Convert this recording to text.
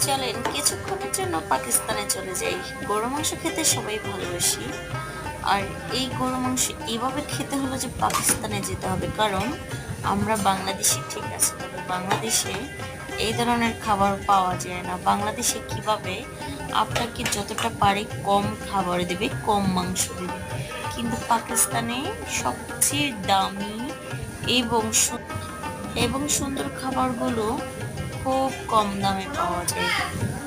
চলেন কিছুক্ষণের জন্য পাকিস্তানে চলে যাই। গরু মাংস খেতে সবাই ভালোবাসি। আর এই গরু মাংস এইভাবে খেতে হলো যে পাকিস্তানে যেতে হবে। কারণ আমরা বাংলাদেশি, ঠিক আছে? তবে বাংলাদেশে এই ধরনের খাবার পাওয়া যায় না। বাংলাদেশে কীভাবে আপনাকে যতটা পারে কম খাবার দেবে, কম মাংস দেবে। কিন্তু পাকিস্তানে সবচেয়ে দামি এবং এবং সুন্দর খাবারগুলো খুব কম দামে পাওয়া যায়